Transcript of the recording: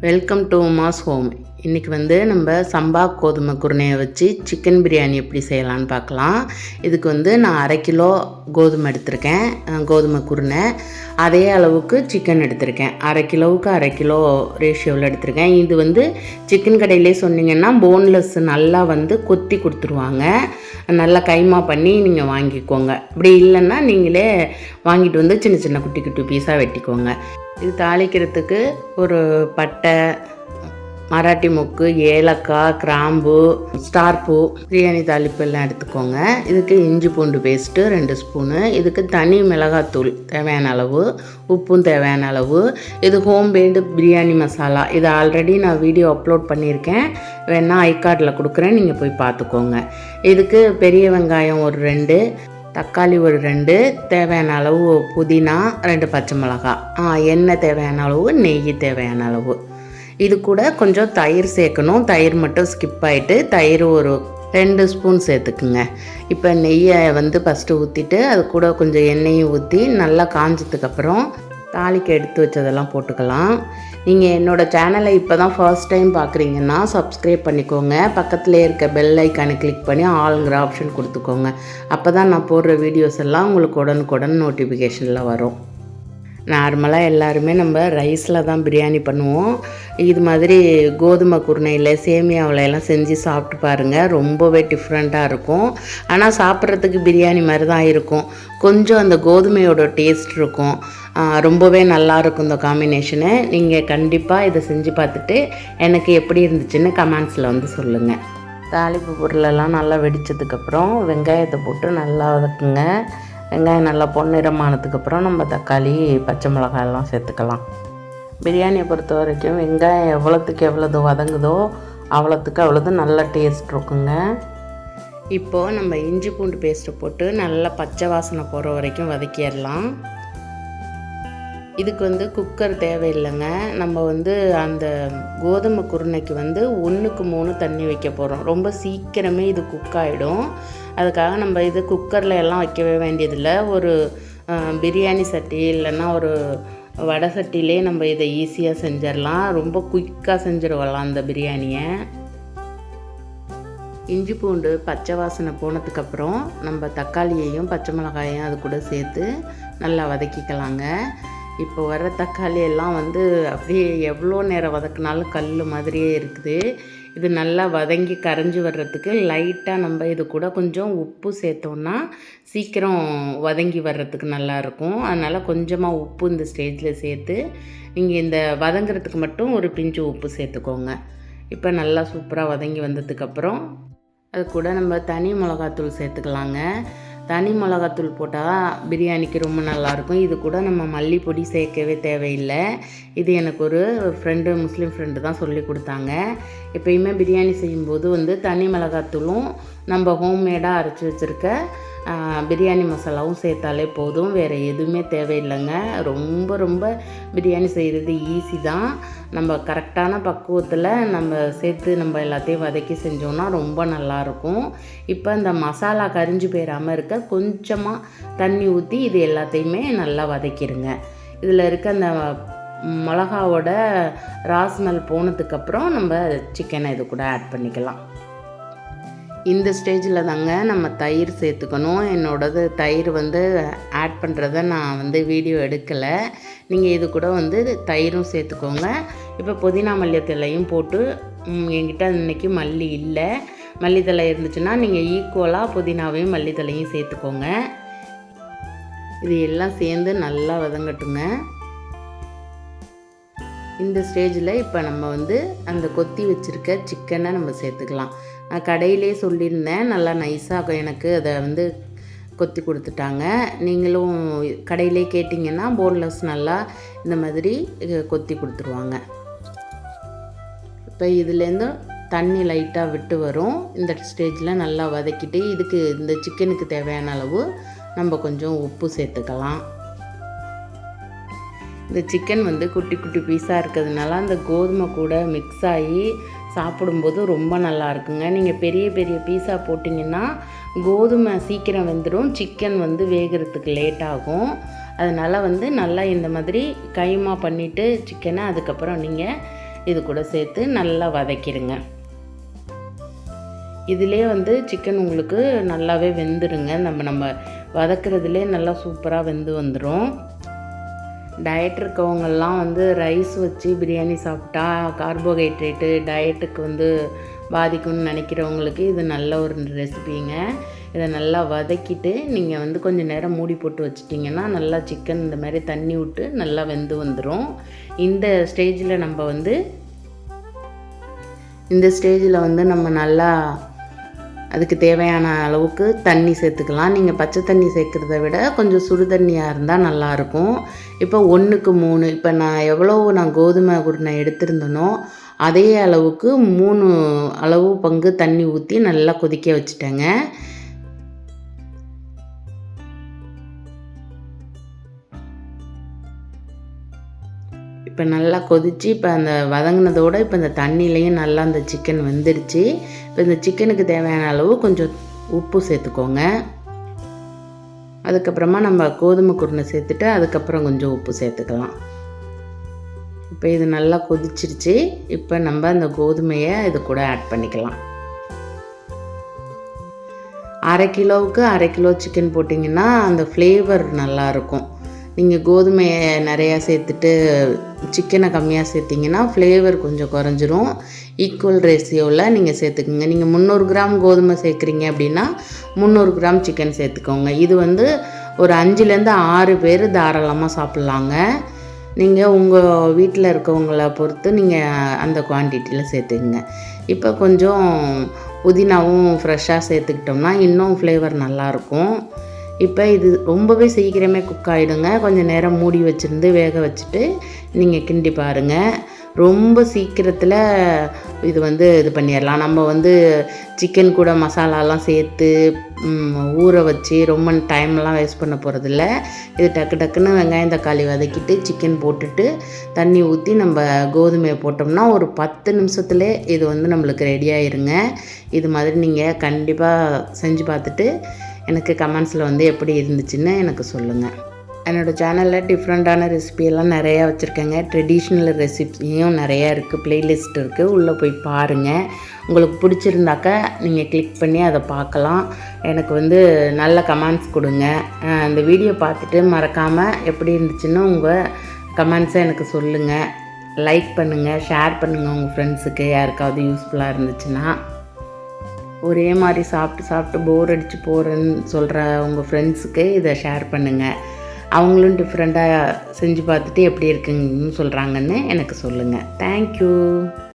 Welcome to Uma's home இன்றைக்கி வந்து நம்ம சம்பா கோதுமை குருணையை வச்சு சிக்கன் பிரியாணி எப்படி செய்யலான்னு பார்க்கலாம். இதுக்கு வந்து நான் அரை கிலோ கோதுமை எடுத்திருக்கேன். கோதுமை குருணை. அதே அளவுக்கு சிக்கன் எடுத்திருக்கேன். அரை கிலோவுக்கு அரை கிலோ ரேஷியோவில் எடுத்திருக்கேன். இது வந்து சிக்கன் கடையிலே சொன்னீங்கன்னா போன்லெஸ் நல்லா வந்து கொத்தி கொடுத்துருவாங்க. நல்லா கைமா பண்ணி நீங்கள் வாங்கிக்கோங்க. அப்படி இல்லைன்னா நீங்களே வாங்கிட்டு வந்து சின்ன சின்ன குட்டி குட்டி பீஸாக வெட்டிக்கோங்க. இது தாளிக்கிறதுக்கு ஒரு பட்டை மராட்டி மொக்கு ஏலக்காய் கிராம்பு ஸ்டார் பூ பிரியாணி தாளிப்பு எல்லாம் எடுத்துக்கோங்க. இதுக்கு இஞ்சி பூண்டு பேஸ்ட்டு ரெண்டு ஸ்பூனு. இதுக்கு தனி மிளகாத்தூள் தேவையான அளவு உப்பும் தேவையான அளவு. இது ஹோம் மேடு பிரியாணி மசாலா. இது ஆல்ரெடி நான் வீடியோ அப்லோட் பண்ணியிருக்கேன். வேணால் ஐகார்டில் கொடுக்குறேன் நீங்கள் போய் பார்த்துக்கோங்க. இதுக்கு பெரிய வெங்காயம் ஒரு ரெண்டு தக்காளி ஒரு ரெண்டு தேவையான அளவு புதினா ரெண்டு பச்சை மிளகாய் எண்ணெய் தேவையான அளவு நெய் தேவையான அளவு. இது கூட கொஞ்சம் தயிர் சேர்க்கணும். தயிர் மட்டும் ஸ்கிப் ஆகிட்டு தயிர் ஒரு ரெண்டு ஸ்பூன் சேர்த்துக்குங்க. இப்போ நெய்யை வந்து ஃபஸ்ட்டு ஊற்றிட்டு அது கூட கொஞ்சம் எண்ணெயும் ஊற்றி நல்லா காஞ்சதுக்கப்புறம் தாலிக்கு எடுத்து வச்சதெல்லாம் போட்டுக்கலாம். நீங்கள் என்னோடய சேனலை இப்போ தான் ஃபர்ஸ்ட் டைம் பார்க்குறீங்கன்னா சப்ஸ்கிரைப் பண்ணிக்கோங்க. பக்கத்தில் இருக்க பெல் ஐக்கானை கிளிக் பண்ணி ஆளுங்கிற ஆப்ஷன் கொடுத்துக்கோங்க. அப்போ தான் நான் போடுற வீடியோஸ் எல்லாம் உங்களுக்கு உடனுக்குடன் நோட்டிஃபிகேஷனில் வரும். நார்மலாக எல்லாருமே நம்ம ரைஸில் தான் பிரியாணி பண்ணுவோம். இது மாதிரி கோதுமை குருணையில் சேமியாவில் எல்லாம் செஞ்சு சாப்பிட்டு பாருங்கள் ரொம்பவே டிஃப்ரெண்ட்டாக இருக்கும். ஆனால் சாப்பிட்றதுக்கு பிரியாணி மாதிரி தான் இருக்கும். கொஞ்சம் அந்த கோதுமையோட டேஸ்ட் இருக்கும். ரொம்பவே நல்லா இருக்கும் இந்த காம்பினேஷனு நீங்கள் கண்டிப்பாக இதை செஞ்சு பார்த்துட்டு எனக்கு எப்படி இருந்துச்சுன்னு கமெண்ட்ஸில் வந்து சொல்லுங்கள் தாளிப்பு பொருளெல்லாம் நல்லா வெடிச்சதுக்கப்புறம் வெங்காயத்தை போட்டு நல்லா வதக்குங்க. வெங்காயம் நல்லா பொன்னிறமானதுக்கப்புறம் நம்ம தக்காளி பச்சை மிளகாயெல்லாம் சேர்த்துக்கலாம். பிரியாணியை பொறுத்த வரைக்கும் வெங்காயம் எவ்வளோத்துக்கு எவ்வளோது வதங்குதோ அவ்வளோத்துக்கு அவ்வளோது நல்ல டேஸ்ட் இருக்குங்க. இப்போது நம்ம இஞ்சி பூண்டு பேஸ்ட்டை போட்டு நல்லா பச்சை வாசனை போகிற வரைக்கும் வதக்கிடலாம். இதுக்கு வந்து குக்கர் தேவையில்லைங்க. நம்ம வந்து அந்த கோதுமை குருணைக்கு வந்து ஒன்றுக்கு மூணு தண்ணி வைக்க போகிறோம் ரொம்ப சீக்கிரமே இது குக் ஆகிடும் அதுக்காக நம்ம இது குக்கரில் எல்லாம் வைக்கவே வேண்டியதில்லை. ஒரு பிரியாணி சட்டி இல்லைன்னா ஒரு வடை சட்டிலே நம்ம இதை ஈஸியாக செஞ்சிடலாம். ரொம்ப குயிக்காக செஞ்சிடலாம் அந்த பிரியாணியை. இஞ்சி பூண்டு பச்சை வாசனை போனதுக்கப்புறம் நம்ம தக்காளியையும் பச்சை மிளகாயையும் அது கூட சேர்த்து நல்லா வதக்கிக்கலாங்க. இப்போ வர தக்காளி எல்லாம் வந்து அப்படியே எவ்வளோ நேரம் வதக்குனாலும் கல் மாதிரியே இருக்குது. இது நல்லா வதங்கி கரைஞ்சி வர்றதுக்கு லைட்டாக நம்ம இது கூட கொஞ்சம் உப்பு சேர்த்தோன்னா சீக்கிரம் வதங்கி வர்றதுக்கு நல்லாயிருக்கும் அதனால் கொஞ்சமாக உப்பு இந்த ஸ்டேஜில் சேர்த்து நீங்கள் இந்த வதங்குறதுக்கு மட்டும் ஒரு பிஞ்சு உப்பு சேர்த்துக்கோங்க. இப்போ நல்லா சூப்பராக வதங்கி வந்ததுக்கப்புறம் அது கூட நம்ம தனி மிளகாத்தூள் சேர்த்துக்கலாங்க. தனி மிளகாத்தூள் போட்டால் பிரியாணிக்கு ரொம்ப நல்லாயிருக்கும். இது கூட நம்ம மல்லிப்பொடி சேர்க்கவே தேவையில்லை. இது எனக்கு ஒரு ஃப்ரெண்டு முஸ்லீம் ஃப்ரெண்டு தான் சொல்லி கொடுத்தாங்க. எப்பயுமே பிரியாணி செய்யும்போது வந்து தனி மிளகாத்தூளும் நம்ம ஹோம்மேடாக அரைச்சி வச்சுருக்க பிரியாணி மசாலாவும் சேர்த்தாலே போதும். வேறு எதுவுமே தேவையில்லைங்க. ரொம்ப ரொம்ப பிரியாணி செய்கிறது ஈஸி தான். நம்ம கரெக்டான பக்குவத்தில் நம்ம சேர்த்து நம்ம எல்லாத்தையும் வதக்கி செஞ்சோன்னா ரொம்ப நல்லாயிருக்கும். இப்போ இந்த மசாலா கரிஞ்சு போயிடாமல் இருக்க கொஞ்சமாக தண்ணி ஊற்றி இது எல்லாத்தையுமே நல்லா வதக்கிடுங்க இதில் இருக்க அந்த மிளகாவோட ராஸ்மல் போனதுக்கப்புறம் நம்ம சிக்கனை இது கூட ஆட் பண்ணிக்கலாம். இந்த ஸ்டேஜில் தாங்க நம்ம தயிர் சேர்த்துக்கணும். என்னோடது தயிர் வந்து ஆட் பண்ணுறத நான் வந்து வீடியோ எடுக்கலை. நீங்கள் இது கூட வந்து தயிரும் சேர்த்துக்கோங்க. இப்போ புதினா மல்லித்தலையும் போட்டு என்கிட்ட இன்றைக்கி மல்லி இல்லை. மல்லித்தலை இருந்துச்சுன்னா நீங்கள் ஈக்குவலாக புதினாவையும் மல்லித்தலையும் சேர்த்துக்கோங்க. இது எல்லாம் சேர்ந்து நல்லா வதங்கட்டுங்க. இந்த ஸ்டேஜில் இப்போ நம்ம வந்து அந்த கொத்தி வச்சுருக்க சிக்கனை நம்ம சேர்த்துக்கலாம். நான் கடையிலே சொல்லியிருந்தேன் நல்லா நைஸாக எனக்கு அதை வந்து கொத்தி கொடுத்துட்டாங்க. நீங்களும் கடையிலே கேட்டிங்கன்னா போன்லெஸ் நல்லா இந்த மாதிரி கொத்தி கொடுத்துருவாங்க. இப்போ இதுலேருந்து தண்ணி லைட்டாக விட்டு வரும். இந்த ஸ்டேஜில் நல்லா வதக்கிட்டு இதுக்கு இந்த சிக்கனுக்கு தேவையான அளவு நம்ம கொஞ்சம் உப்பு சேர்த்துக்கலாம். இந்த சிக்கன் வந்து குட்டி குட்டி பீஸாக இருக்கிறதுனால அந்த கோதுமை கூட மிக்ஸ் ஆகி சாப்பிடும்போது ரொம்ப நல்லா இருக்குங்க. நீங்கள் பெரிய பெரிய பீஸா போட்டிங்கன்னா கோதுமை சீக்கிரம் வெந்துடும் சிக்கன் வந்து வேகிறதுக்கு லேட் ஆகும். அதனால் வந்து நல்லா இந்த மாதிரி கைமா பண்ணிவிட்டு சிக்கனை அதுக்கப்புறம் நீங்கள் இது கூட சேர்த்து நல்லா வதக்கிடுங்க. இதிலே வந்து சிக்கன் உங்களுக்கு நல்லாவே வெந்துருங்க. நம்ம நம்ம வதக்கிறதுலே நல்லா சூப்பராக வெந்து வந்துடும் டயட் இருக்கவங்கெல்லாம் வந்து ரைஸ் வச்சு பிரியாணி சாப்பிட்டா கார்போஹைட்ரேட்டு டயட்டுக்கு வந்து பாதிக்கும்னு நினைக்கிறவங்களுக்கு இது நல்ல ஒரு ரெசிபிங்க இதை நல்லா வதக்கிட்டு நீங்கள் வந்து கொஞ்சம் நேரம் மூடி போட்டு வச்சிட்டிங்கன்னா நல்லா சிக்கன் இந்த மாதிரி தண்ணி விட்டு நல்லா வெந்து வந்துடும் இந்த ஸ்டேஜில் நம்ம வந்து இந்த ஸ்டேஜில் வந்து நம்ம நல்லா அதுக்கு தேவையான அளவுக்கு தண்ணி சேர்த்துக்கலாம். நீங்கள் பச்சை தண்ணி சேர்க்குறத விட கொஞ்சம் சுடு தண்ணியாக இருந்தால் நல்லாயிருக்கும் இப்போ ஒன்றுக்கு மூணு இப்போ நான் எவ்வளோ நான் கோதுமை குருணை எடுத்திருந்தனோ அதே அளவுக்கு மூணு அளவு பங்கு தண்ணி ஊற்றி நல்லா கொதிக்க வச்சுட்டேங்க. இப்போ நல்லா கொதித்து இப்போ அந்த வதங்கினதோடு இப்போ இந்த தண்ணியிலையும் நல்லா அந்த சிக்கன் வெந்துடுச்சு. இப்போ இந்த சிக்கனுக்கு தேவையான அளவு கொஞ்சம் உப்பு சேர்த்துக்கோங்க. அதுக்கப்புறமா நம்ம கோதுமை குருணை சேர்த்துட்டு அதுக்கப்புறம் கொஞ்சம் உப்பு சேர்த்துக்கலாம். இப்போ இது நல்லா கொதிச்சிருச்சு. இப்போ நம்ம அந்த கோதுமையை இது கூட ஆட் பண்ணிக்கலாம். அரை கிலோவுக்கு அரை கிலோ சிக்கன் போட்டிங்கன்னா அந்த ஃப்ளேவர் நல்லாயிருக்கும். நீங்கள் கோதுமையை நிறையா சேர்த்துட்டு சிக்கனை கம்மியாக சேர்த்திங்கன்னா ஃப்ளேவர் கொஞ்சம் குறைஞ்சிரும். ஈக்குவல் ரேஷியோவில் நீங்கள் சேர்த்துக்குங்க. நீங்கள் முந்நூறு கிராம் கோதுமை சேர்க்குறீங்க அப்படின்னா முந்நூறு கிராம் சிக்கன் சேர்த்துக்கோங்க. இது வந்து ஒரு அஞ்சுலேருந்து ஆறு பேர் தாராளமாக சாப்பிட்லாங்க. நீங்கள் உங்கள் வீட்டில் இருக்கவங்கள பொறுத்து நீங்கள் அந்த குவான்டிட்டியில் சேர்த்துக்குங்க. இப்போ கொஞ்சம் புதினாவும் ஃப்ரெஷ்ஷாக சேர்த்துக்கிட்டோம்னா இன்னும் ஃப்ளேவர் நல்லாயிருக்கும் இப்போ இது ரொம்பவே சீக்கிரமே குக் ஆகிடுங்க கொஞ்சம் நேரம் மூடி வச்சுருந்து வேக வச்சுட்டு நீங்கள் கிண்டி பாருங்கள் ரொம்ப சீக்கிரத்தில் இது வந்து இது பண்ணிடலாம். நம்ம வந்து சிக்கன் கூட மசாலாலாம் சேர்த்து ஊற வச்சு ரொம்ப டைம்லாம் வேஸ்ட் பண்ண போகிறதில்ல இது டக்கு டக்குன்னு வெங்காயம் தக்காளி வதக்கிட்டு சிக்கன் போட்டுட்டு தண்ணி ஊற்றி நம்ம கோதுமையை போட்டோம்னா ஒரு பத்து நிமிஷத்துலேயே இது வந்து நம்மளுக்கு ரெடி ஆயிருங்க. இது மாதிரி நீங்கள் கண்டிப்பாக செஞ்சு பார்த்துட்டு எனக்கு கமெண்ட்ஸில் வந்து எப்படி இருந்துச்சுன்னு எனக்கு சொல்லுங்கள் என்னோடய சேனலில் டிஃப்ரெண்ட்டான ரெசிபியெல்லாம் நிறையா வச்சுருக்கேங்க. ட்ரெடிஷ்னல் ரெசிபியும் நிறையா இருக்குது ப்ளேலிஸ்ட் இருக்குது உள்ளே போய் பாருங்கள் உங்களுக்கு பிடிச்சிருந்தாக்கா நீங்கள் கிளிக் பண்ணி அதை பார்க்கலாம். எனக்கு வந்து நல்ல கமெண்ட்ஸ் கொடுங்க. அந்த வீடியோ பார்த்துட்டு மறக்காமல் எப்படி இருந்துச்சுன்னு உங்கள் கமெண்ட்ஸை எனக்கு சொல்லுங்கள் லைக் பண்ணுங்கள் ஷேர் பண்ணுங்கள் உங்கள் ஃப்ரெண்ட்ஸுக்கு யாருக்காவது யூஸ்ஃபுல்லாக இருந்துச்சுன்னா. ஒரே மாதிரி சாப்பிட்டு சாப்பிட்டு போர் அடித்து போகிறேன்னு சொல்கிற உங்கள் ஃப்ரெண்ட்ஸுக்கு இதை ஷேர் பண்ணுங்கள் அவங்களும் டிஃப்ரெண்ட்டாக செஞ்சு பார்த்துட்டு எப்படி இருக்குங்கன்னு சொல்கிறாங்கன்னு எனக்கு சொல்லுங்கள் தேங்க்யூ